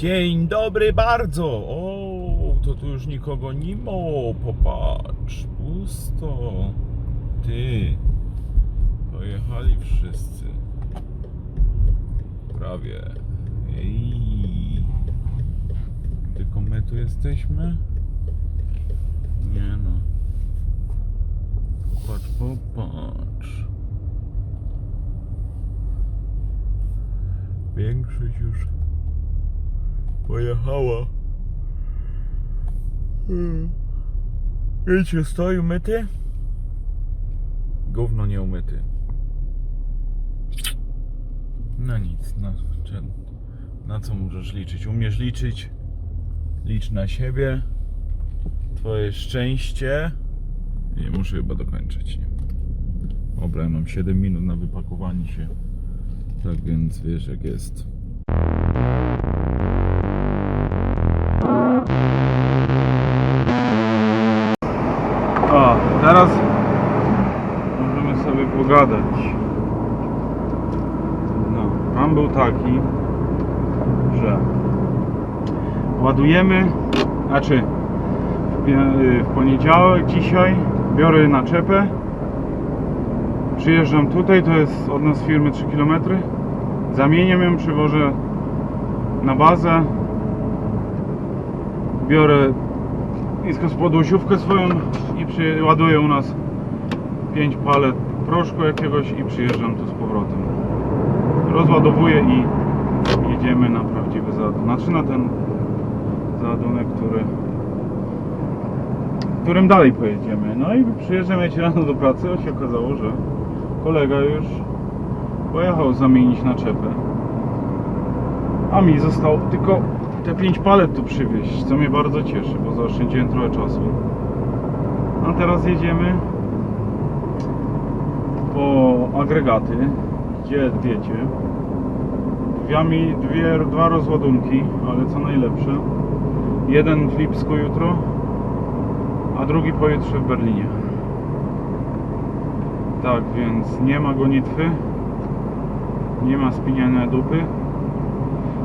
Dzień dobry bardzo! O, to tu już nikogo nie ma. Popatrz, pusto. Ty. Pojechali wszyscy. Prawie. Ej. Tylko my tu jesteśmy? Nie no. Popatrz, popatrz. Większość już pojechała. Hmm. Wiecie, stoi umyty? Gówno nie umyty. No nic, na, czy- na co możesz liczyć? Umiesz liczyć? Licz na siebie. Twoje szczęście. I muszę chyba dokończyć. Dobra, mam 7 minut na wypakowanie się. Tak więc wiesz jak jest. Taki, że ładujemy, znaczy w, w poniedziałek dzisiaj biorę naczepę, przyjeżdżam tutaj, to jest od nas firmy 3 km, zamieniam ją, przywożę na bazę, biorę niskospodłosiówkę swoją i przy, ładuję u nas 5 palet proszku jakiegoś i przyjeżdżam tu z powrotem. Rozładowuję i jedziemy na prawdziwy załadunek. Znaczy na ten załadunek, który którym dalej pojedziemy. No i przyjeżdżam ja rano do pracy, a się okazało, że kolega już pojechał zamienić naczepę. A mi zostało tylko te 5 palet tu przywieźć, co mnie bardzo cieszy, bo zaoszczędziłem trochę czasu. A teraz jedziemy po agregaty, gdzie wiecie, dwie, mi- dwie, dwa rozładunki, ale co najlepsze, jeden w Lipsku jutro, a drugi pojutrze w Berlinie. Tak więc nie ma gonitwy, nie ma spiniania dupy.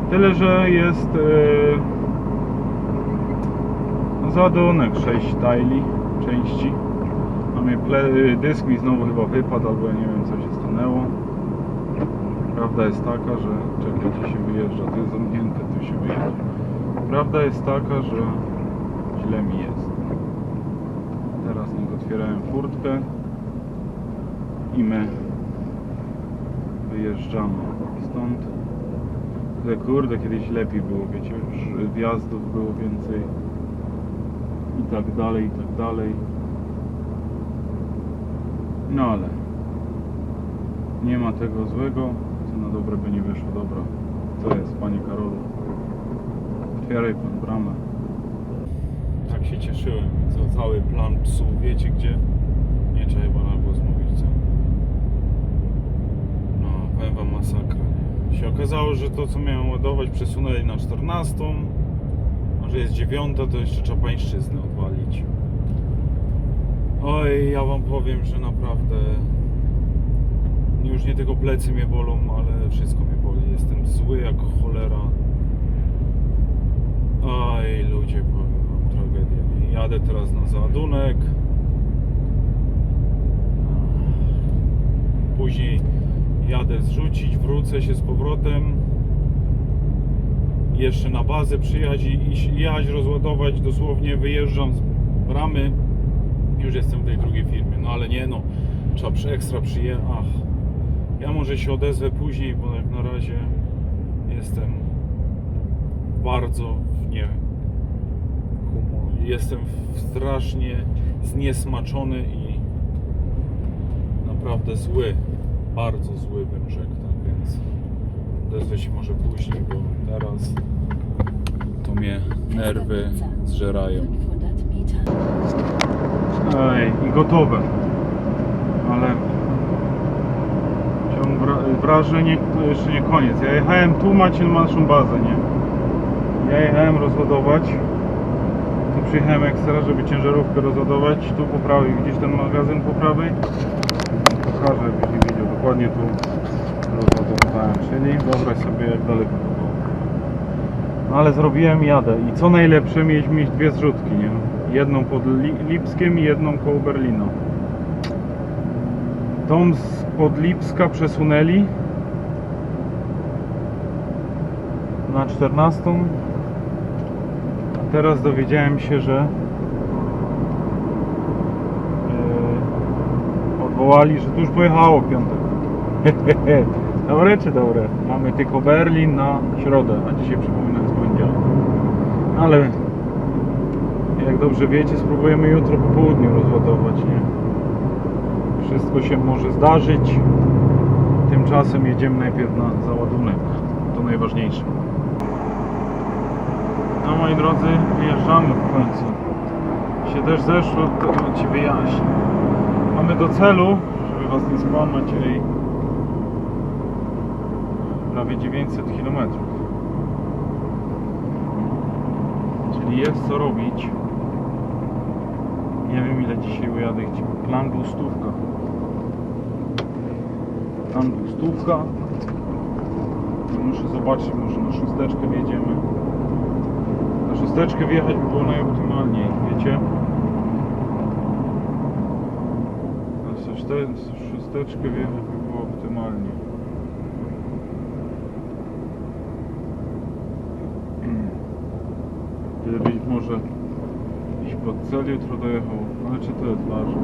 Tyle, że jest yy, załadunek 6 diali części. Mamy ple- dysk mi znowu chyba wypadł, albo ja nie wiem co się stanęło. Prawda jest taka, że czekajcie się wyjeżdża, tu jest zamknięte, tu się wyjeżdża. Prawda jest taka, że źle mi jest. Teraz niech otwierałem furtkę i my wyjeżdżamy stąd. Ale kurde, kiedyś lepiej było, wiecie, już wjazdów było więcej i tak dalej, i tak dalej. No ale nie ma tego złego, na dobre by nie wyszło. Dobra, co jest, panie Karolu? Otwieraj pan bramę. Tak się cieszyłem, co cały plan psuł, wiecie gdzie? Nie trzeba chyba na głos mówić, co? No, powiem wam masakra. Się okazało, że to co miałem ładować przesunęli na 14, a że jest 9, to jeszcze trzeba pańszczyznę odwalić. Oj, ja wam powiem, że naprawdę już nie tylko plecy mnie bolą, ale wszystko mnie boli. Jestem zły jak cholera. Oj, ludzie, powiem wam, tragedia. Jadę teraz na załadunek. Później jadę zrzucić, wrócę się z powrotem. Jeszcze na bazę przyjechać i, i jechać, rozładować. Dosłownie wyjeżdżam z bramy. Już jestem w tej drugiej firmie. No ale nie no, trzeba przy ekstra przyjechać. Ja może się odezwę później, bo jak na razie jestem bardzo w nie humor. Jestem strasznie zniesmaczony i naprawdę zły. Bardzo zły bym rzekł, tak więc odezwę się może później, bo teraz to mnie nerwy zżerają. Ej, i gotowe. Ale ciąg wra- wrażeń to jeszcze nie koniec. Ja jechałem tu, macie naszą bazę, nie? Ja jechałem rozładować. Tu przyjechałem ekstra, żeby ciężarówkę rozładować. Tu po prawej, widzisz ten magazyn po prawej? Pokażę, żebyś widział. Dokładnie tu rozładowywałem. Czyli wyobraź sobie jak daleko to było. Ale zrobiłem jadę. I co najlepsze, mieliśmy mieć dwie zrzutki, nie? Jedną pod Li Lipskiem i jedną koło Berlina. Tą z pod Lipska przesunęli na 14. A teraz dowiedziałem się, że e, odwołali, że tu już pojechało piątek. dobre czy dobre? Mamy tylko Berlin na środę, a dzisiaj przypominam jest poniedziałek. Ale jak dobrze wiecie, spróbujemy jutro po południu rozładować, nie? Wszystko się może zdarzyć. Tymczasem jedziemy najpierw na załadunek. To najważniejsze. No moi drodzy, wyjeżdżamy w końcu. Się też zeszło, to Ci wyjaśnię. Mamy do celu, żeby Was nie skłamać, ej, prawie 900 km. Czyli jest co robić. Dzisiaj ujadę. Plan był stówka. Plan był stówka. Muszę zobaczyć, może na szósteczkę wjedziemy. Na szósteczkę wjechać by było najoptymalniej, wiecie? Na szóste- szósteczkę wjechać by było optymalnie. Gdybyś może iść pod cel jutro dojechał, ale czy to jest ważne?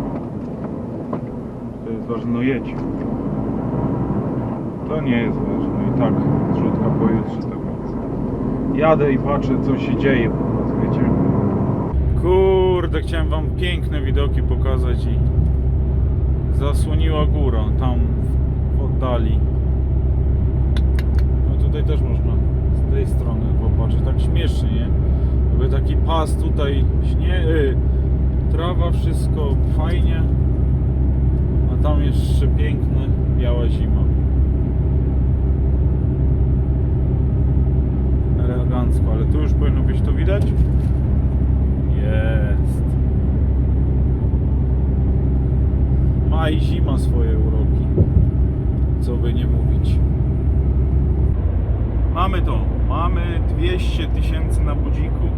To jest ważne, no jedź. To nie jest ważne, i tak zrzutka pojutrze tak więc. Jadę i patrzę co się dzieje po prostu, wiecie? Kurde, chciałem wam piękne widoki pokazać i zasłoniła góra tam w oddali. No tutaj też można z tej strony popatrzeć, tak śmiesznie, nie? Jakby taki pas tutaj, śnie, y, trawa, wszystko fajnie, a tam jeszcze piękna biała zima. Elegancko, ale tu już powinno być to widać? Jest. Ma i zima swoje uroki. Co by nie mówić. Mamy to. Mamy 200 tysięcy na budziku.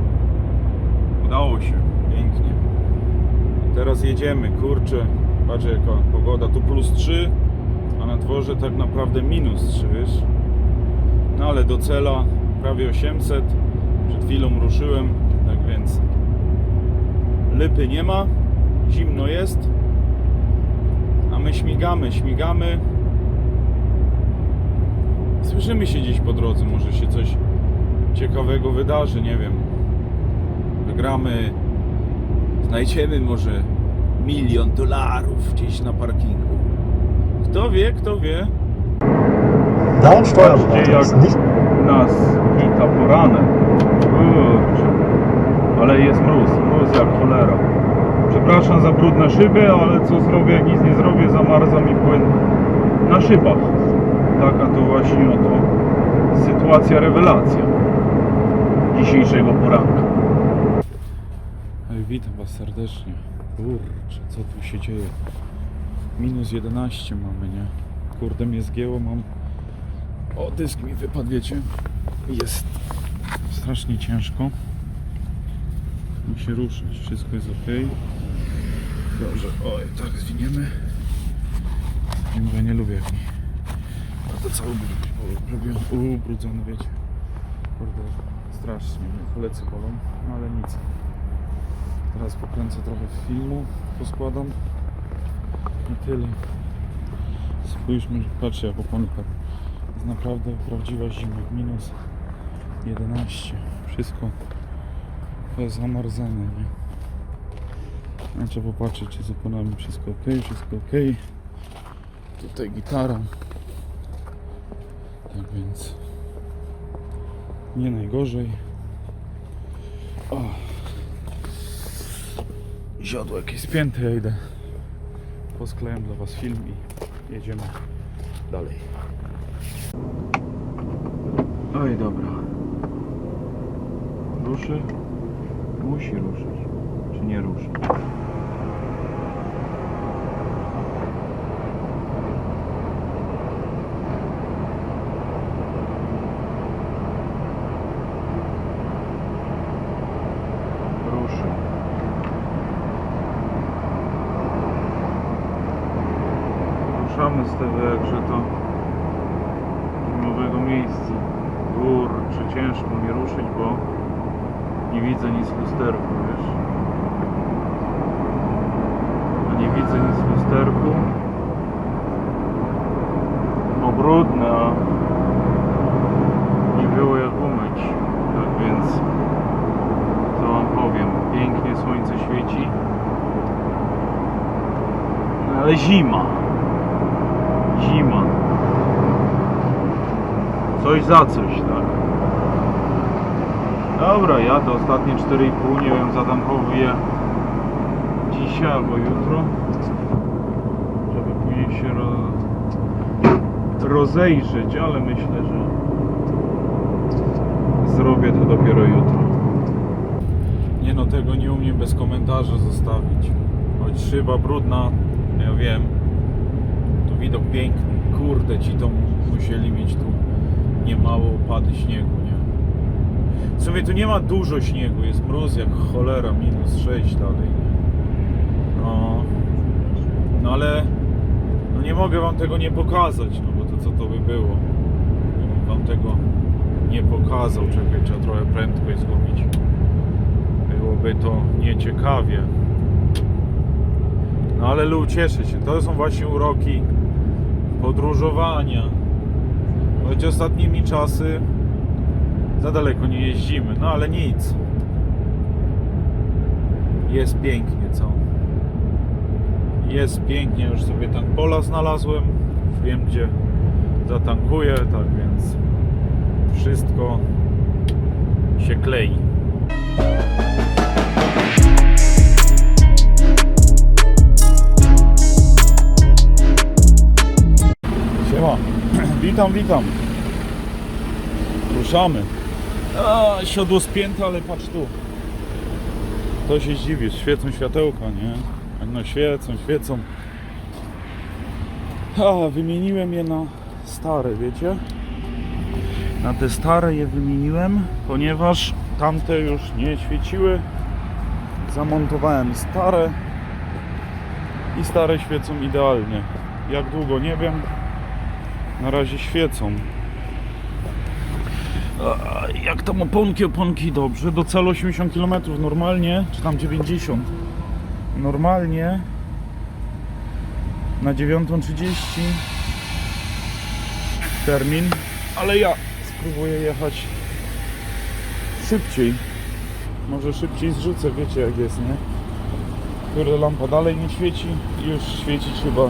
Udało się. Pięknie. Teraz jedziemy. Kurczę. Patrzę jaka pogoda. Tu plus 3, a na dworze tak naprawdę minus 3, wiesz? No ale do cela prawie 800. Przed chwilą ruszyłem. Tak więc lypy nie ma. Zimno jest. A my śmigamy, śmigamy. Słyszymy się gdzieś po drodze, może się coś ciekawego wydarzy, nie wiem. Wygramy, znajdziemy może milion dolarów gdzieś na parkingu. Kto wie, kto wie. Dein Steuerberater jak ist nicht nas hita poranek. Kurczę. Ale jest mróz, mróz jak cholera. Przepraszam za brudne szyby, ale co zrobię, jak nic nie zrobię, zamarza mi płyn na szybach. Taka to właśnie oto sytuacja, rewelacja dzisiejszego poranka. Witam Was serdecznie. Kurczę, co tu się dzieje? Minus 11 mamy, nie? Kurde mnie zgięło, mam... O, dysk mi wypadł, wiecie? Jest strasznie ciężko. Musi ruszyć, wszystko jest ok. Dobrze, oj, tak zwiniemy. Nie mówię, nie lubię jak mi. A to cały ubrudzony, wiecie. Kurde, strasznie mnie plecy bolą, no ale nic. Teraz pokręcę trochę filmu, poskładam i tyle. Spójrzmy, patrzcie jak oponka. Jest naprawdę prawdziwa zima, minus 11. Wszystko jest zamarzane, nie? A trzeba popatrzeć, czy z oponami wszystko ok, wszystko ok. Tutaj gitara. Tak więc nie najgorzej. O. Ziodło jakieś spięte, ja idę. Posklejam dla Was film i jedziemy dalej. Oj, dobra. Ruszy? Musi ruszyć. Czy nie ruszy? Jakże to nowego miejsca. Kurczę, ciężko mnie ruszyć, bo nie widzę nic w lusterku, wiesz. A nie widzę nic w lusterku. Bo brudne, a nie było jak umyć. Tak więc co wam powiem, pięknie słońce świeci. No Ale. Zima. Coś za coś, tak? Dobra, jadę ostatnie 4,5, nie wiem, zatankowuję dzisiaj albo jutro, żeby później się ro... rozejrzeć, ale myślę, że zrobię to dopiero jutro. Nie no, tego nie umiem bez komentarza zostawić. Choć szyba brudna, ja wiem, to widok piękny. Kurde, ci to musieli mieć tu niemało opady śniegu, nie? W sumie tu nie ma dużo śniegu, jest mróz jak cholera, minus 6 dalej, nie? No, no ale no nie mogę wam tego nie pokazać, no bo to co to by było? Gdybym wam tego nie pokazał, czekaj, trzeba trochę prędkość zgubić. Byłoby to nieciekawie. No ale cieszę się, to są właśnie uroki podróżowania. Choć ostatnimi czasy za daleko nie jeździmy, no ale nic. Jest pięknie, co? Jest pięknie, już sobie tank pola znalazłem. Wiem gdzie zatankuję, tak więc wszystko się klei. Siema. Witam, witam. Ruszamy. A, siodło spięte, ale patrz tu. To się zdziwisz, świecą światełka, nie? No świecą, świecą. A, wymieniłem je na stare, wiecie? Na te stare je wymieniłem, ponieważ tamte już nie świeciły. Zamontowałem stare i stare świecą idealnie. Jak długo nie wiem. Na razie świecą. Jak tam oponki, oponki dobrze. Do celu 80 km normalnie, czy tam 90. Normalnie na 9.30 termin, ale ja spróbuję jechać szybciej. Może szybciej zrzucę, wiecie jak jest, nie? Kurde, lampa dalej nie świeci i już świecić chyba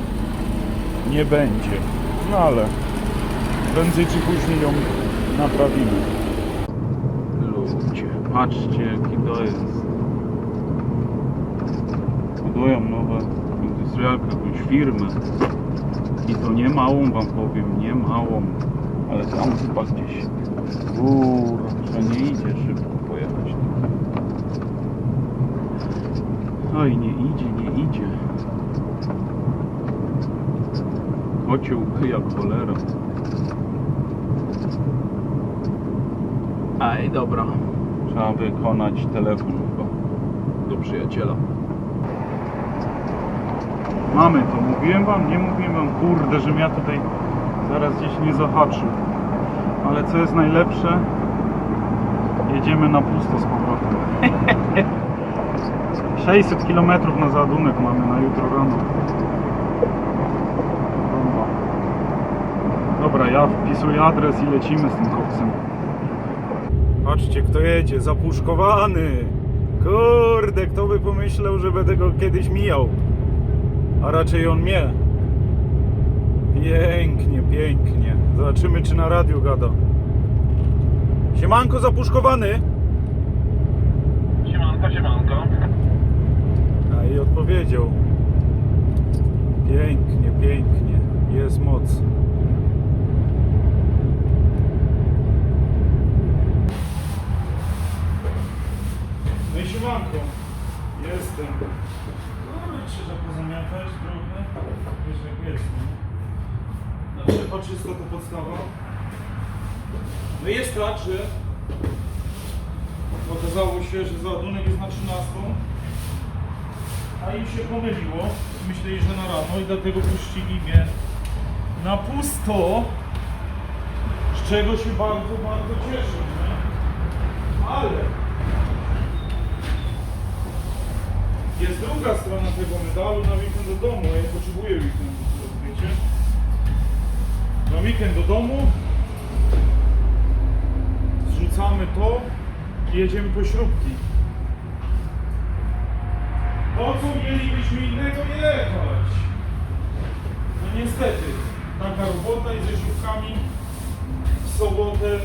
nie będzie. No ale prędzej czy później ją naprawimy. Ludzie, patrzcie jaki to jest. Budują nowe industrialkę, jakąś firmę. I to nie małą wam powiem, nie małą. Ale tam chyba gdzieś kurczę nie idzie szybko pojechać. Oj, nie idzie, nie idzie. Ociął jak cholera. Aj, dobra. Trzeba wykonać telefon chyba do przyjaciela. Mamy to. Mówiłem wam? Nie mówiłem wam. Kurde, żebym ja tutaj zaraz gdzieś nie zahaczył. Ale co jest najlepsze? Jedziemy na pusto z powrotem. 600 km na załadunek mamy na jutro rano. Dobra. Dobra, ja wpisuję adres i lecimy z tym koksem. Patrzcie, kto jedzie, zapuszkowany. Kurde, kto by pomyślał, że będę go kiedyś mijał. A raczej on mnie. Pięknie, pięknie. Zobaczymy, czy na radiu gada. Siemanko, zapuszkowany. Siemanko, siemanko. A i odpowiedział. Pięknie, pięknie. Jest moc. No i siemanko. Jestem. No i pozamiatać trochę. Wiesz jak jest, nie? Znaczy, oczysto to podstawa. No jest tak, że okazało się, że załadunek jest na 13. A im się pomyliło, myśleli, że na rano i dlatego puścili mnie na pusto, z czego się bardzo, bardzo cieszę, nie? Ale jest druga strona tego medalu na weekend do domu, a ja potrzebuję weekendu, wiecie? Na weekend do domu zrzucamy to i jedziemy po śrubki. Po co mielibyśmy innego jechać? No niestety, taka robota i ze śrubkami w sobotę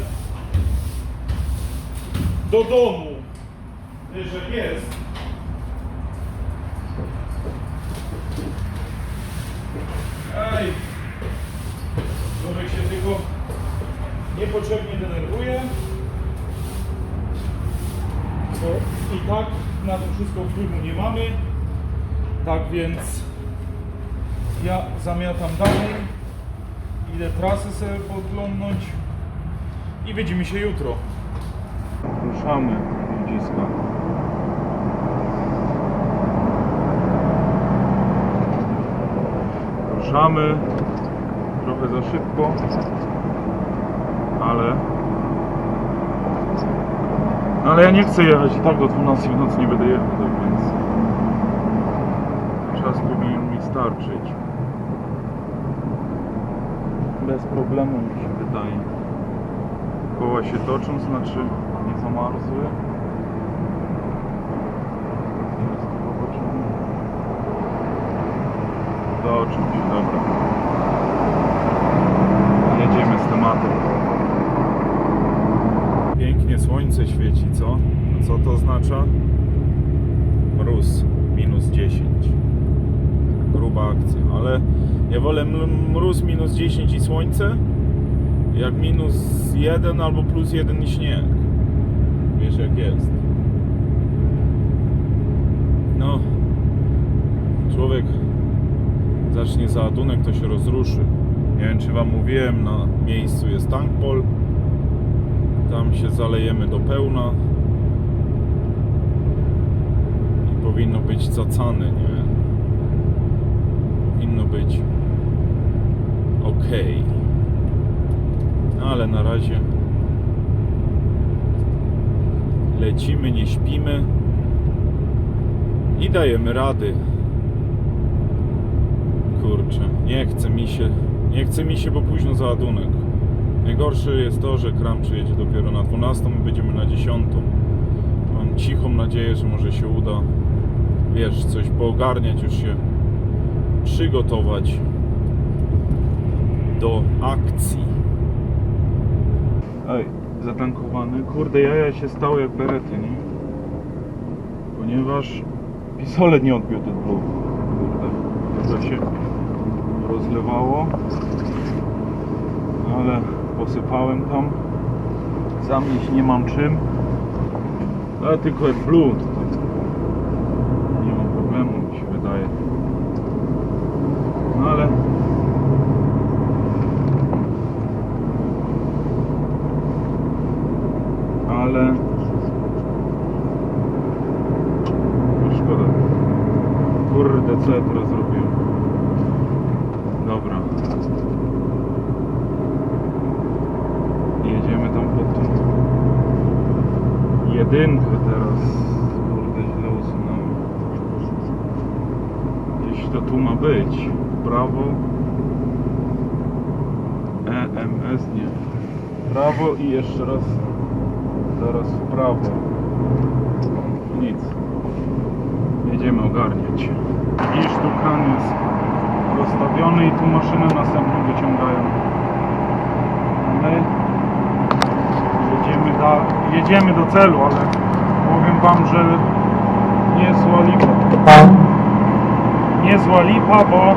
do domu. Jak jest. Ej, człowiek się tylko niepotrzebnie denerwuje. Bo i tak na to wszystko wpływu nie mamy. Tak więc ja zamiatam dalej. Idę trasę sobie podglądnąć i widzimy się jutro. Ruszamy ludziska. Ruszamy trochę za szybko, ale no ale ja nie chcę jechać i tak do 12 w nocy nie będę jechał, tak więc czas powinien mi starczyć. Bez problemu mi się wydaje. Koła się toczą, znaczy nie zamarzły. Toczą się, dobra. Jedziemy z tematem. Pięknie słońce świeci, co? A co to oznacza? Mróz, minus 10. Gruba akcja, ale ja wolę mróz minus 10 i słońce, jak minus 1 albo plus 1 i śnieg. Wiesz jak jest. No, człowiek zacznie załadunek, to się rozruszy. Nie wiem, czy Wam mówiłem, na miejscu jest tankpol. Tam się zalejemy do pełna. I powinno być cacany, nie? Powinno być ok. Ale na razie lecimy, nie śpimy i dajemy rady. Kurczę, nie chce mi się, nie chce mi się, bo późno załadunek. Najgorsze jest to, że kram przyjedzie dopiero na 12, my będziemy na 10. Mam cichą nadzieję, że może się uda, wiesz, coś poogarniać, już się przygotować do akcji. Ej, zatankowany. Kurde, jaja się stały jak berety, nie? Ponieważ pistolet nie odbił ten blue. Kurde, to się rozlewało. Ale posypałem tam. Zamieść nie mam czym. Ale tylko blue tutaj. Nie mam problemu, mi się wydaje. No ale ale no szkoda. Kurde, co ja teraz zrobiłem? Dobra. Jedziemy tam pod tą jedynkę teraz. Kurde, źle usunąłem. Gdzieś to tu ma być. Prawo. EMS nie. Prawo i jeszcze raz Zaraz w prawo. Nic. Jedziemy ogarniać. Widzisz, tu kran jest rozstawiony i tu maszynę następną wyciągają. My jedziemy, da, jedziemy do celu, ale powiem Wam, że niezła lipa. Niezła lipa, bo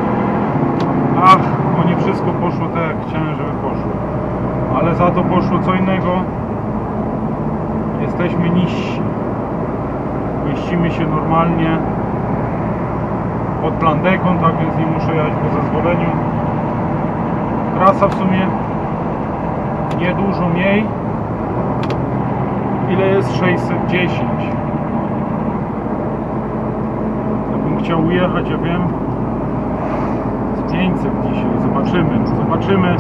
ach, bo nie wszystko poszło tak jak chciałem, żeby poszło. Ale za to poszło co innego jesteśmy niżsi. Mieścimy się normalnie pod plandeką, tak więc nie muszę jechać po zezwoleniu. Trasa w sumie niedużo mniej. Ile jest 610? Ja bym chciał ujechać, ja wiem, z 500 dzisiaj. Zobaczymy. Zobaczymy, zobaczymy,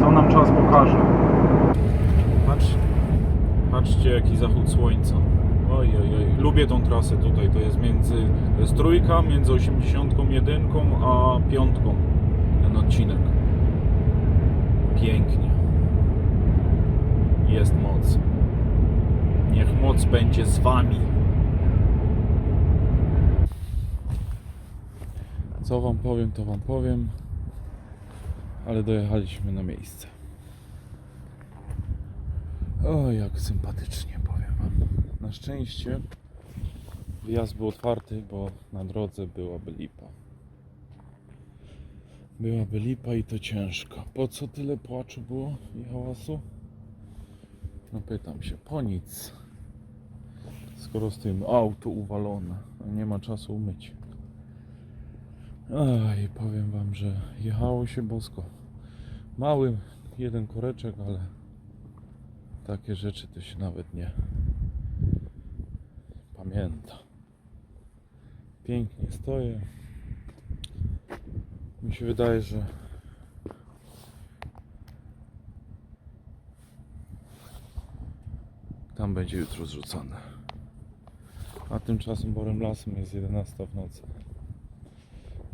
co nam czas pokaże. Patrz, patrzcie jaki zachód słońca. Oj, oj, oj. Lubię tą trasę tutaj. To jest między, to jest trójka między 81 a piątką. Ten odcinek. Pięknie. Jest moc. Niech moc będzie z wami. Co wam powiem, to wam powiem. Ale dojechaliśmy na miejsce. O, jak sympatycznie, powiem wam. Na szczęście wjazd był otwarty, bo na drodze byłaby lipa. Byłaby lipa i to ciężko. Po co tyle płaczu było i hałasu? No pytam się, po nic. Skoro z tym auto uwalone, a nie ma czasu umyć. Oj, powiem wam, że jechało się bosko. Mały jeden koreczek, ale takie rzeczy to się nawet nie pamięta. Pięknie stoję. Mi się wydaje, że tam będzie jutro zrzucone. A tymczasem Borem Lasem jest 11 w nocy.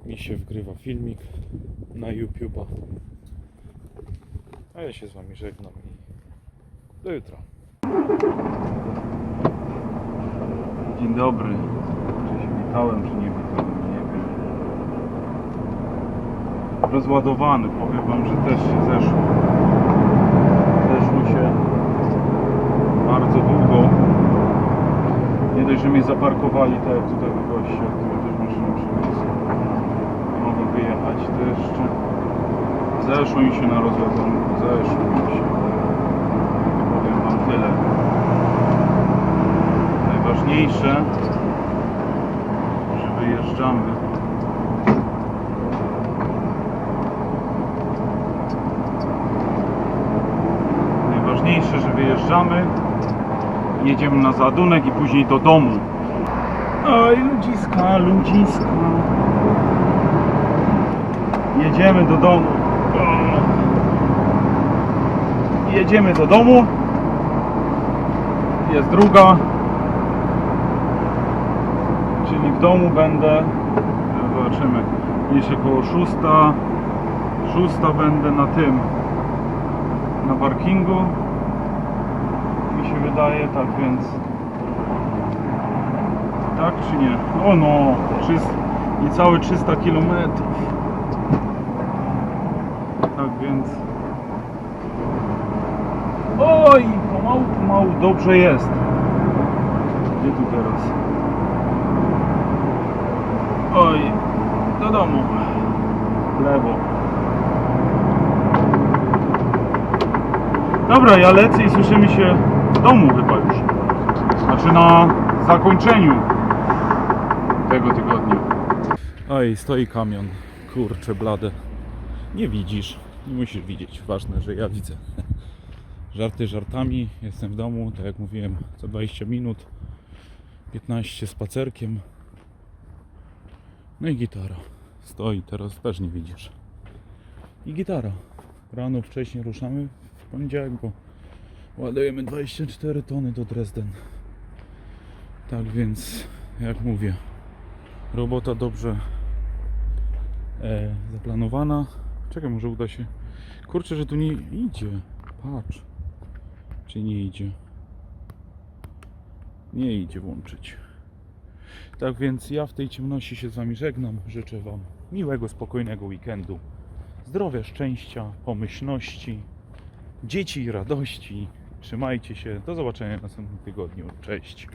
Mi się wgrywa filmik na YouTube'a. A ja się z Wami żegnam i do jutra. Dzień dobry. Czy się witałem, czy nie witałem, nie wiem. Rozładowany, powiem Wam, że też się zeszło. Zeszło się bardzo długo. Nie dość, że mnie zaparkowali, tak jak tutaj w wyjechać, to jeszcze zeszło mi się na rozładunku, zeszło mi się. Powiem Wam tyle. Najważniejsze, że wyjeżdżamy. Najważniejsze, że wyjeżdżamy, jedziemy na załadunek i później do domu. Oj, ludziska, ludziska. Jedziemy do domu. Jedziemy do domu. Jest druga. Czyli w domu będę. Zobaczymy. Jeszcze około szósta. Szósta będę na tym. Na parkingu. Mi się wydaje, tak więc. Tak czy nie? O no, niecałe 300 km. Tak więc. Oj, pomału, pomału, dobrze jest. Gdzie tu teraz? Oj, do domu. W lewo. Dobra, ja lecę i słyszymy się w domu chyba już. Znaczy na zakończeniu tego tygodnia. Oj, stoi kamion. Kurczę, blade. Nie widzisz. Nie musisz widzieć. Ważne, że ja widzę. Żarty żartami. Jestem w domu, tak jak mówiłem, co 20 minut. 15 spacerkiem. No i gitara. Stoi, teraz też nie widzisz. I gitara. Rano wcześniej ruszamy w poniedziałek, bo ładujemy 24 tony do Dresden. Tak więc, jak mówię, robota dobrze e, zaplanowana. Czekaj, może uda się. Kurczę, że tu nie idzie. Patrz. Czy nie idzie? Nie idzie włączyć. Tak więc ja w tej ciemności się z Wami żegnam. Życzę Wam miłego, spokojnego weekendu. Zdrowia, szczęścia, pomyślności, dzieci i radości. Trzymajcie się. Do zobaczenia w następnym tygodniu. Cześć.